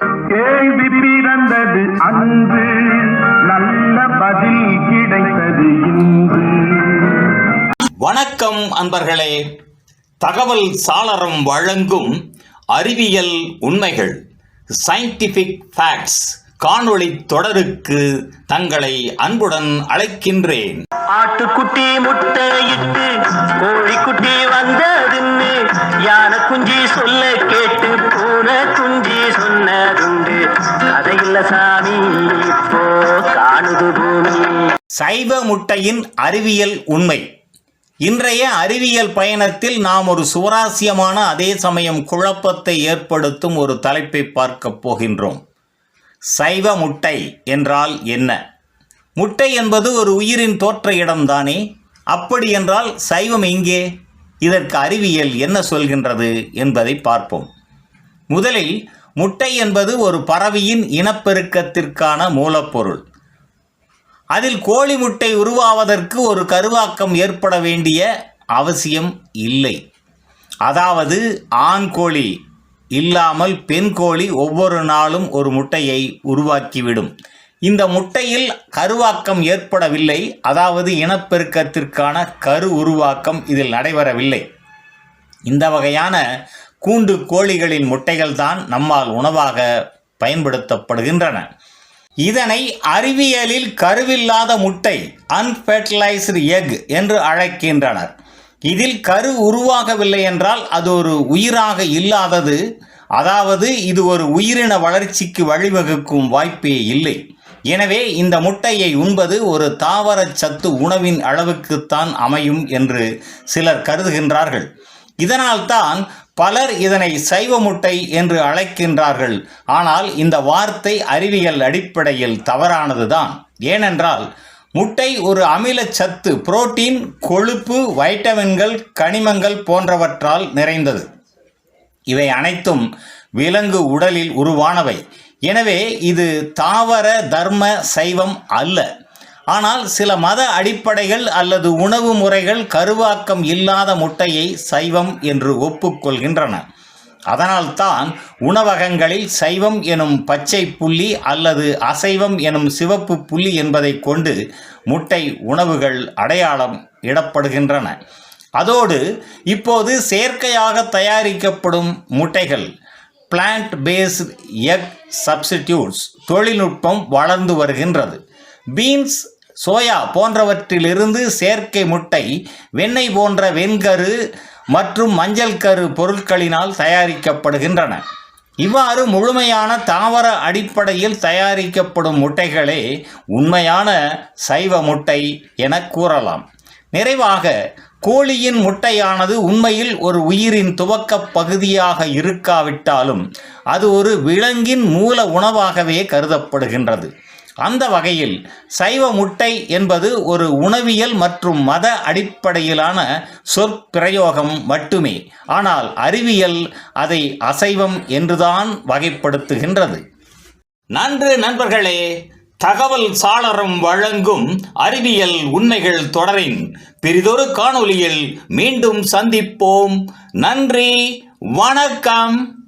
கேள்வி பிறந்தது அன்று நல்ல பதில் கிடைத்தது இன்று. வணக்கம் அன்பர்களே. தகவல் சாளரம் வழங்கும் அறிவியல் உண்மைகள் சயின்டிஃபிக் ஃபேக்ட்ஸ் காணொளி தொடருக்கு தங்களை அன்புடன் அழைக்கின்றேன். ஆட்டுக்குட்டி முட்டையிட்டு கோழிக்குட்டி வந்ததுன்னு யானை குஞ்சி சொல்ல கேட்டு பூனை சைவ முட்டையின் அறிவியல் உண்மை. இன்றைய அறிவியல் பயணத்தில் நாம் ஒரு சுவாரஸ்யமான அதே சமயம் குழப்பத்தை ஏற்படுத்தும் ஒரு தலைப்பை பார்க்கப் போகின்றோம். சைவ முட்டை என்றால் என்ன? முட்டை என்பது ஒரு உயிரின் தோற்ற இடம்தானே அப்படி என்றால் சைவம் எங்கே? இதற்கு அறிவியல் என்ன சொல்கின்றது என்பதை பார்ப்போம். முதலில் முட்டை என்பது ஒரு பறவையின் இனப்பெருக்கத்திற்கான மூலப்பொருள். அதில் கோழி முட்டை உருவாவதற்கு ஒரு கருவாக்கம் ஏற்பட வேண்டிய அவசியம் இல்லை. அதாவது ஆண் கோழி இல்லாமல் பெண் கோழி ஒவ்வொரு நாளும் ஒரு முட்டையை உருவாக்கிவிடும். இந்த முட்டையில் கருவாக்கம் ஏற்படவில்லை. அதாவது இனப்பெருக்கத்திற்கான கரு உருவாக்கம் இதில் நடைபெறவில்லை. இந்த வகையான கூண்டு கோழிகளின் முட்டைகள்தான் நம்மால் உணவாக பயன்படுத்தப்படுகின்றன. இதனை அறிவியலில் கருவில்லாத முட்டை அன்ஃபெர்டிலைஸ்டு எக் என்று அழைக்கின்றனர். இதில் கரு உருவாகவில்லை என்றால் அது ஒரு உயிராக இல்லாதது. அதாவது இது ஒரு உயிரின வளர்ச்சிக்கு வழிவகுக்கும் வாய்ப்பே இல்லை. எனவே இந்த முட்டையை உண்பது ஒரு தாவரச் சத்து உணவின் அளவுக்குத்தான் அமையும் என்று சிலர் கருதுகின்றார்கள். இதனால்தான் பலர் இதனை சைவ முட்டை என்று அழைக்கின்றார்கள். ஆனால் இந்த வார்த்தை அறிவியல் அடிப்படையில் தவறானதுதான். ஏனென்றால் முட்டை ஒரு அமிலச்சத்து புரோட்டீன் கொழுப்பு வைட்டமின்கள் கனிமங்கள் போன்றவற்றால் நிறைந்தது. இவை அனைத்தும் விலங்கு உடலில் உருவானவை. எனவே இது தாவர தர்ம சைவம் அல்ல. ஆனால் சில மத அடிப்படைகள் அல்லது உணவு முறைகள் கருவாக்கம் இல்லாத முட்டையை சைவம் என்று ஒப்புக்கொள்கின்றன. அதனால்தான் உணவகங்களில் சைவம் எனும் பச்சை புள்ளி அல்லது அசைவம் எனும் சிவப்பு புள்ளி என்பதை கொண்டு முட்டை உணவுகள் அடையாளம் இடப்படுகின்றன. அதோடு இப்போது செயற்கையாக தயாரிக்கப்படும் முட்டைகள் பிளான்ட் பேஸ்ட் எக் சப்ஸ்டிடியூட்ஸ் தொழில்நுட்பம் வளர்ந்து வருகின்றது. பீன்ஸ் சோயா போன்றவற்றிலிருந்து செயற்கை முட்டை வெண்ணெய் போன்ற வெண்கரு மற்றும் மஞ்சள் கரு பொருட்களினால் தயாரிக்கப்படுகின்றன. இவ்வாறு முழுமையான தாவர அடிப்படையில் தயாரிக்கப்படும் முட்டைகளே உண்மையான சைவ முட்டை என கூறலாம். நிறைவாக கோழியின் முட்டையானது உண்மையில் ஒரு உயிரின் துவக்கப் பகுதியாக இருக்காவிட்டாலும் அது ஒரு விலங்கின் மூல உணவாகவே கருதப்படுகின்றது. அந்த வகையில் சைவ முட்டை என்பது ஒரு உணவியல் மற்றும் மத அடிப்படையிலான சொற்பிரயோகம் மட்டுமே. ஆனால் அறிவியல் அதை அசைவம் என்றுதான் வகைப்படுத்துகின்றது. நன்று நண்பர்களே தகவல் சாளரம் வழங்கும் அறிவியல் உண்மைகள் தொடரின் பெரிதொரு காணொளியில் மீண்டும் சந்திப்போம். நன்றி வணக்கம்.